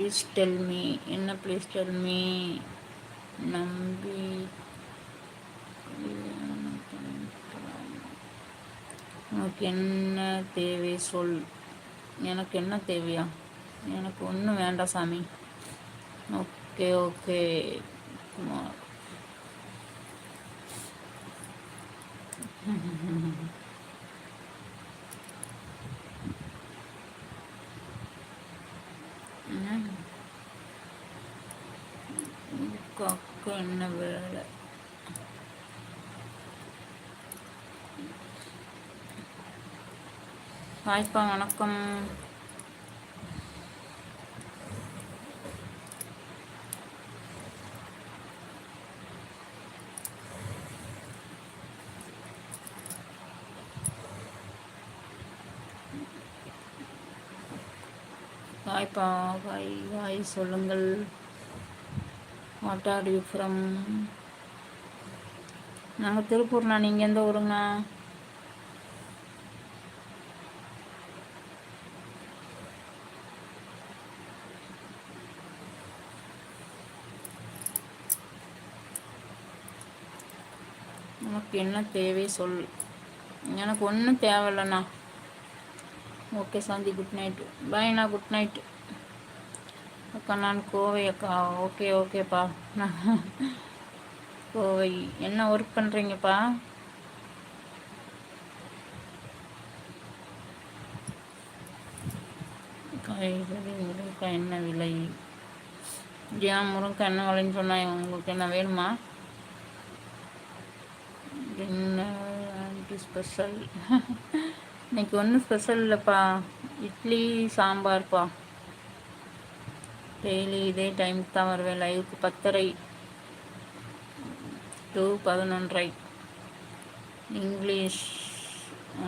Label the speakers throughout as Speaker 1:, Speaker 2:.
Speaker 1: Please tell me என்ன please tell me நம்பி உனக்கு என்ன தேவை சொல். எனக்கு என்ன தேவையா? எனக்கு ஒன்றும் வேண்டாம் சாமி. Okay okay. குமார் என்ன? என்ன வேலை ஹாய்ப்பா வணக்கம். வாய்ப்பா வாய் வாய் சொல்லுங்கள். வாட் ஆர் யூ ஃப்ரம் நாங்கள் திருப்பூர்ண்ணா நீங்கள் எந்த ஊருங்கண்ணா? உனக்கு என்ன தேவை சொல். எனக்கு ஒன்றும் தேவையில்லண்ணா. ஓகே சாந்தி குட் நைட்டு பாய்ண்ணா குட் நைட்டு அக்கா நான் கோவை அக்கா. ஓகே ஓகேப்பா. கோவை. என்ன ஒர்க் பண்ணுறீங்கப்பா காய்கறி முருங்கக்காய் என்ன விலை. ஏன் முருங்கக்காய் என்ன விலைன்னு சொன்னால் உங்களுக்கு என்ன வேணுமா? என்ன ஸ்பெஷல் இன்னைக்கு ஒன்றும் ஸ்பெஷல் இல்லைப்பா. இட்லி சாம்பார்ப்பா. டெய்லி இதே டைமுக்கு தான் வருவேன். லைவுக்கு பத்தரை டூ பதினொன்றரை. இங்கிலீஷ்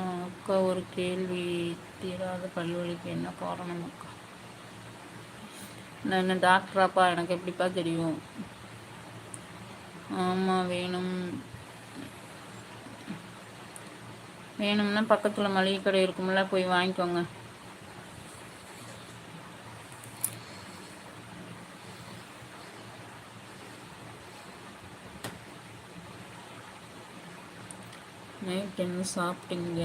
Speaker 1: அக்கா ஒரு கேள்வி தீராத பல்வழிக்கு என்ன காரணம் அக்கா? நான் என்ன டாக்டராப்பா எனக்கு எப்படிப்பா தெரியும்? ஆமாம் வேணும். வேணும்னா பக்கத்தில் மளிகை கடை இருக்கும்ல போய் வாங்கிக்கோங்க. நைட் என்ன சாப்பிட்டீங்க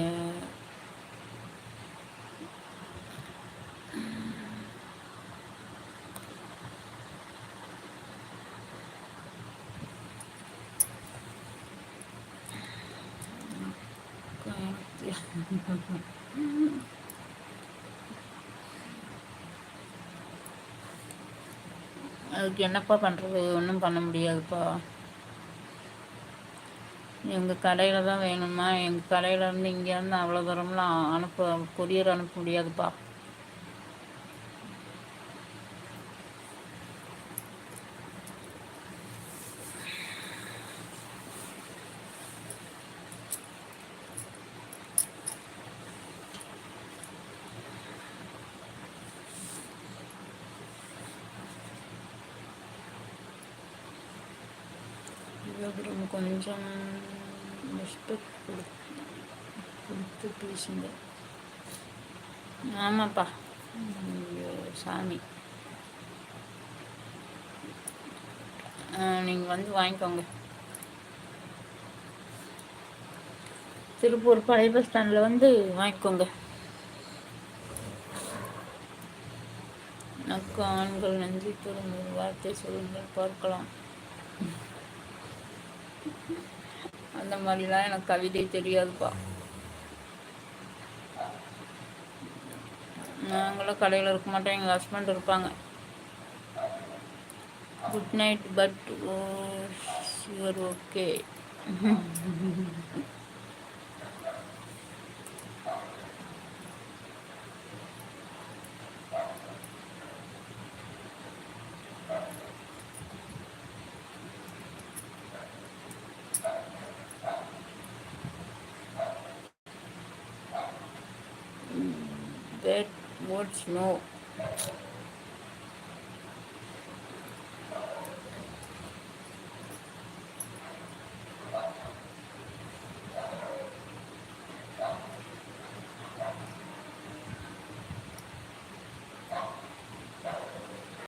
Speaker 1: அதுக்கு என்னப்பா பண்ணுறது ஒன்றும் பண்ண முடியாதுப்பா. எங்கள் கடையில் தான் வேணுமா எங்கள் கடையிலேருந்து இங்கேருந்து அவ்வளோ தூரம்லாம் அனுப்ப கொரியர் அனுப்ப முடியாதுப்பா. கொஞ்சம் ரெஸ்பெக்ட் கொடுத்து பேசுங்க ஆமாப்பா சாமி நீங்கள் வந்து வாங்கிக்கோங்க. திருப்பூர் பழைய பஸ் ஸ்டாண்டில் வந்து வாங்கிக்கோங்க. நக்கு ஆண்கள் நன்றி ஒரு வார்த்தை சொல்லுங்கள் பார்க்கலாம். அந்த மாதிரிலாம் எனக்கு கவிதை தெரியாதுப்பா. நாங்களும் கடையில் இருக்க மாட்டோம். எங்கள் ஹஸ்பண்ட் இருப்பாங்க. Good night but sure okay that much no.